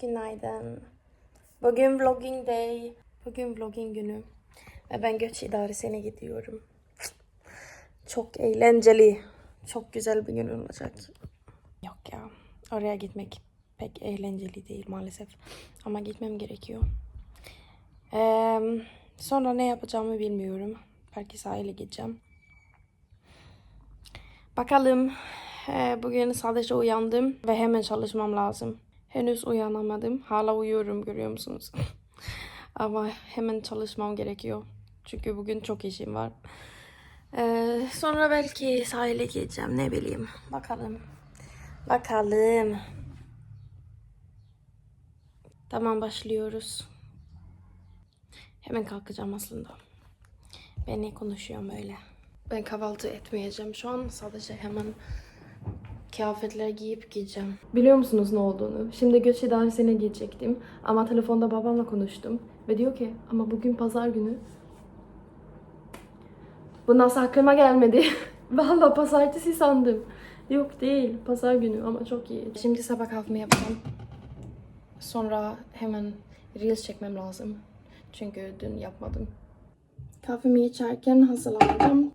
Günaydın. Bugün vlogging day. Bugün vlogging günü. Ve ben göç idaresine gidiyorum. Çok eğlenceli. Çok güzel bir gün olacak. Yok ya. Oraya gitmek pek eğlenceli değil maalesef. Ama gitmem gerekiyor. Eee, sonra ne yapacağımı bilmiyorum. Belki sahile gideceğim. Bakalım. Ee, bugün sadece uyandım ve hemen çalışmam lazım. Henüz uyanamadım. Hala uyuyorum görüyor musunuz? Ama hemen çalışmam gerekiyor. Çünkü bugün çok işim var. Ee, sonra belki sahile gideceğim ne bileyim. Bakalım. Bakalım. Tamam başlıyoruz. Hemen kalkacağım aslında. Ben ne konuşuyorum böyle? Ben kahvaltı etmeyeceğim şu an. Sadece hemen kıyafetler giyip gideceğim. Biliyor musunuz ne olduğunu? Şimdi göç idaresine gidecektim. Ama telefonda babamla konuştum. Ve diyor ki ama bugün pazar günü. Bu nasıl aklıma gelmedi? Vallahi pazartesi sandım. Yok değil. Pazar günü ama çok iyi. Şimdi sabah kahvaltımı yapacağım. Sonra hemen Reels çekmem lazım. Çünkü dün yapmadım. Kahvemi içerken hazırlanacağım.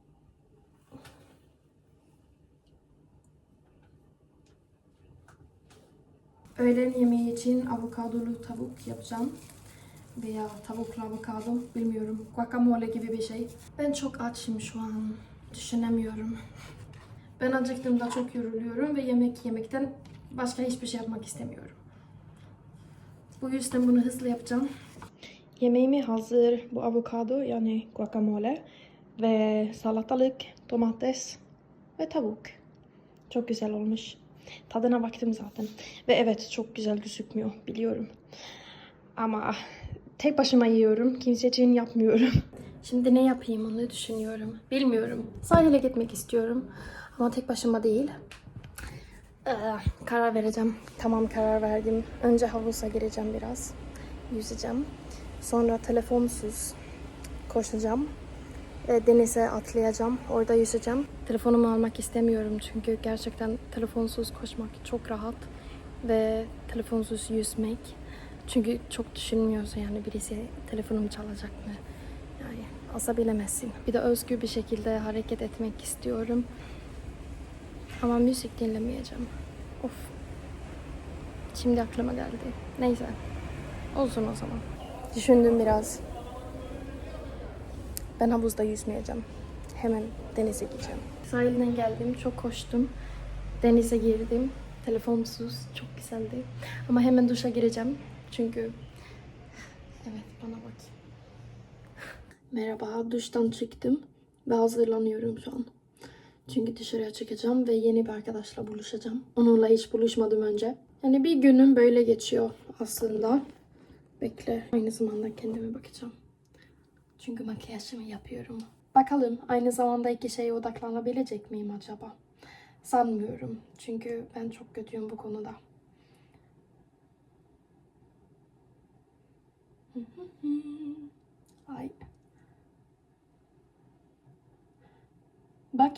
Öğlen yemeği için avokadolu tavuk yapacağım. Veya tavuklu avokado bilmiyorum. Guacamole gibi bir şey. Ben çok açım şu an. Düşünemiyorum. Ben acıktığımda çok yoruluyorum ve yemek yemekten başka hiçbir şey yapmak istemiyorum. Bu yüzden bunu hızlı yapacağım. Yemeğimi hazır. Bu avokado yani guacamole ve salatalık, domates ve tavuk. Çok güzel olmuş. Tadına baktım zaten. Ve evet çok güzel gözükmüyor biliyorum. Ama tek başıma yiyorum. Kimse için yapmıyorum. Şimdi ne yapayım onu düşünüyorum. Bilmiyorum. Sahile gitmek istiyorum. Ama tek başıma değil. Ee, karar vereceğim. Tamam karar verdim. Önce havuza gireceğim biraz. Yüzeceğim. Sonra telefonsuz koşacağım. E, denize atlayacağım. Orada yüzeceğim. Telefonumu almak istemiyorum çünkü gerçekten telefonsuz koşmak çok rahat. Ve telefonsuz yüzmek. Çünkü çok düşünmüyorsun yani birisi telefonumu çalacak mı? Yani asa bilemezsin. Bir de özgür bir şekilde hareket etmek istiyorum. Ama müzik dinlemeyeceğim. Of. Şimdi aklıma geldi. Neyse. Olsun o zaman. Düşündüm biraz. Ben havuzda yüzmeyeceğim. Hemen denize gideceğim. Sahilden geldim, çok koştum. Denize girdim. Telefonsuz, çok güzeldi. Ama hemen duşa gireceğim. Çünkü... Evet, bana bak. Merhaba, duştan çıktım. Ve hazırlanıyorum şu an. Çünkü dışarıya çıkacağım ve yeni bir arkadaşla buluşacağım. Onunla hiç buluşmadım önce. Yani bir günüm böyle geçiyor aslında. Bekle. Aynı zamanda kendime bakacağım. Çünkü makyajımı yapıyorum. Bakalım aynı zamanda iki şeye odaklanabilecek miyim acaba? Sanmıyorum. Çünkü ben çok kötüyüm bu konuda. Ay. Bak.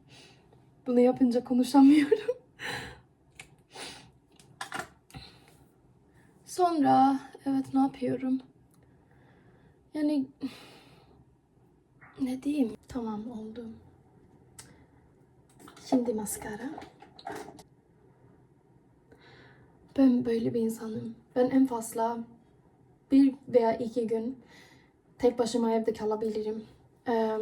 Bunu yapınca konuşamıyorum. Sonra evet ne yapıyorum? Yani ne diyeyim? Tamam oldu. Şimdi maskara. Ben böyle bir insanım. Ben en fazla bir veya iki gün tek başıma evde kalabilirim. Ee,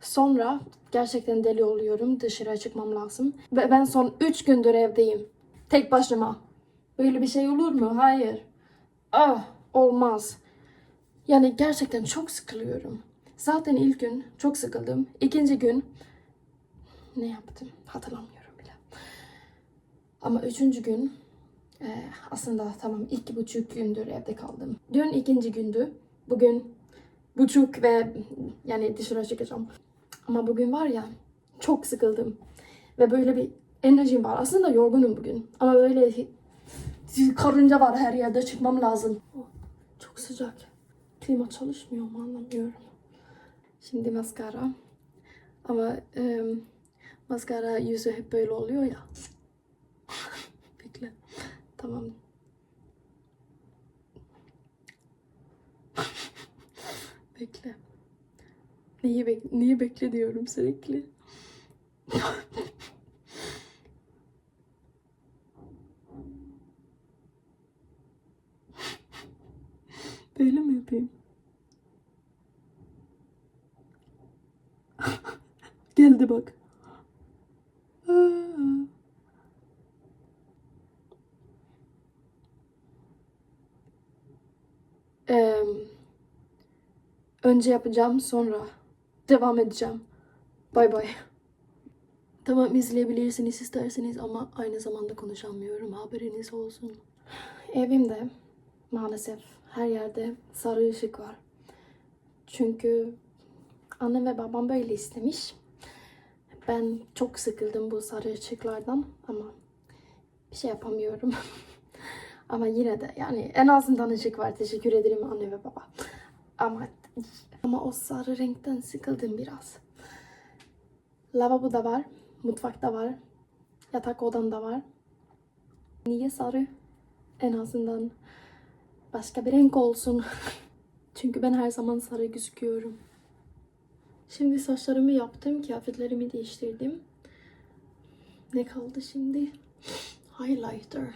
sonra gerçekten deli oluyorum. Dışarıya çıkmam lazım. Ve ben son üç gündür evdeyim. Tek başıma. Böyle bir şey olur mu? Hayır. Ah, olmaz. Yani gerçekten çok sıkılıyorum. Zaten ilk gün çok sıkıldım. İkinci gün ne yaptım hatırlamıyorum bile. Ama üçüncü gün e, aslında tamam iki buçuk gündür evde kaldım. Dün ikinci gündü. Bugün buçuk ve yani dışarı çıkacağım. Ama bugün var ya çok sıkıldım. Ve böyle bir enerjim var. Aslında yorgunum bugün. Ama böyle karınca var her yerde çıkmam lazım. Oh, çok sıcak. Klima çalışmıyor mu anlamıyorum. Şimdi maskara. Ama e, maskara yüzü hep böyle oluyor ya. Bekle. Tamam. bekle. Neyi bek niye bekle diyorum sürekli. Yapayım? Geldi bak. Eee, önce yapacağım sonra devam edeceğim. Bay bay. Tamam izleyebilirsiniz isterseniz ama aynı zamanda konuşamıyorum haberiniz olsun. Evimde maalesef her yerde sarı ışık var. Çünkü annem ve babam böyle istemiş. Ben çok sıkıldım bu sarı ışıklardan ama bir şey yapamıyorum. ama yine de yani en azından ışık var. Teşekkür ederim anne ve baba. Ama ama o sarı renkten sıkıldım biraz. Lavaboda var, mutfakta var, yatak odamda var. Niye sarı? En azından başka bir renk olsun. Çünkü ben her zaman sarı gözüküyorum. Şimdi saçlarımı yaptım, kıyafetlerimi değiştirdim. Ne kaldı şimdi? Highlighter.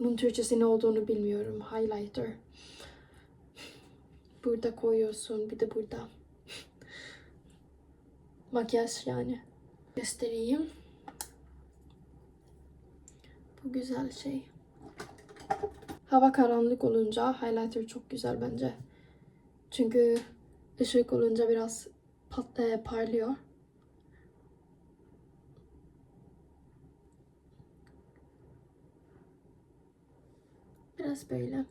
Bunun Türkçesi ne olduğunu bilmiyorum. Highlighter. Burada koyuyorsun, bir de burada. Makyaj yani. Göstereyim. Bu güzel şey. Hava karanlık olunca highlighter çok güzel bence. Çünkü ışık olunca biraz pat, e, parlıyor. Biraz böyle.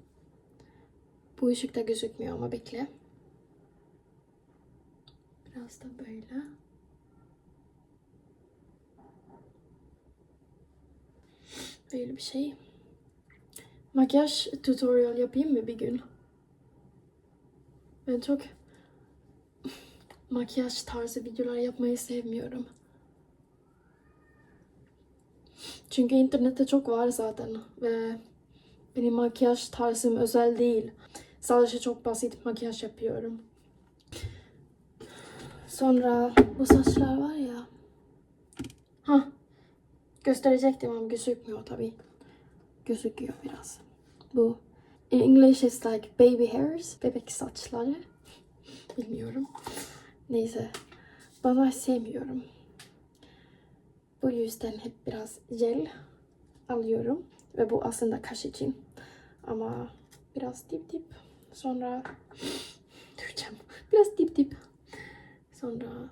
Bu ışıkta gözükmüyor ama bekle. Biraz da böyle. Böyle bir şey. Makyaj tutorial yapayım mı bir gün? Ben çok makyaj tarzı videolar yapmayı sevmiyorum. Çünkü internette çok var zaten ve benim makyaj tarzım özel değil. Sadece çok basit makyaj yapıyorum. Sonra bu saçlar var ya. Ha, gösterecektim ama gözükmüyor tabii. Gözüküyor biraz. Bu in English is like baby hairs, bebek saçları. Bilmiyorum. Neyse. Bana sevmiyorum. Bu yüzden hep biraz jel alıyorum. Ve bu aslında kaş için. Ama biraz dip dip. Sonra duracağım. Biraz dip dip. Sonra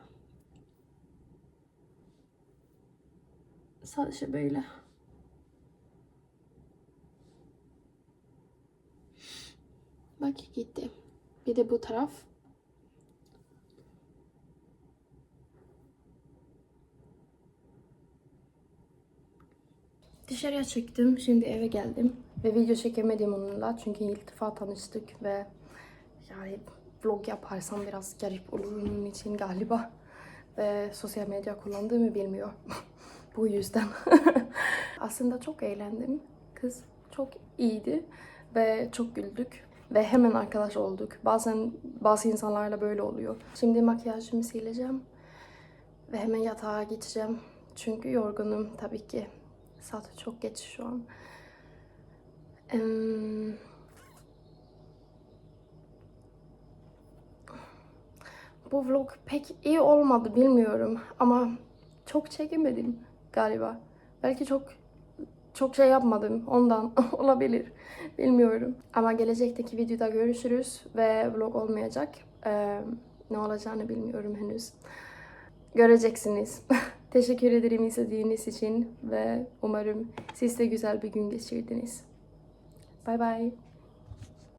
sadece böyle. Bak gitti. Bir de bu taraf. Dışarıya çıktım. Şimdi eve geldim. Ve video çekemedim onunla. Çünkü ilk defa tanıştık ve yani vlog yaparsam biraz garip olur onun için galiba. Ve sosyal medya kullandığımı bilmiyor. Bu yüzden. Aslında çok eğlendim. Kız çok iyiydi ve çok güldük. Ve hemen arkadaş olduk. Bazen bazı insanlarla böyle oluyor. Şimdi makyajımı sileceğim. Ve hemen yatağa geçeceğim. Çünkü yorgunum tabii ki. Saat çok geç şu an. Bu vlog pek iyi olmadı bilmiyorum ama çok çekemedim galiba. Belki çok çok şey yapmadım ondan olabilir bilmiyorum. Ama gelecekteki videoda görüşürüz ve vlog olmayacak. Ee, ne olacağını bilmiyorum henüz. Göreceksiniz. Teşekkür ederim izlediğiniz için ve umarım siz de güzel bir gün geçirdiniz. Bye bye.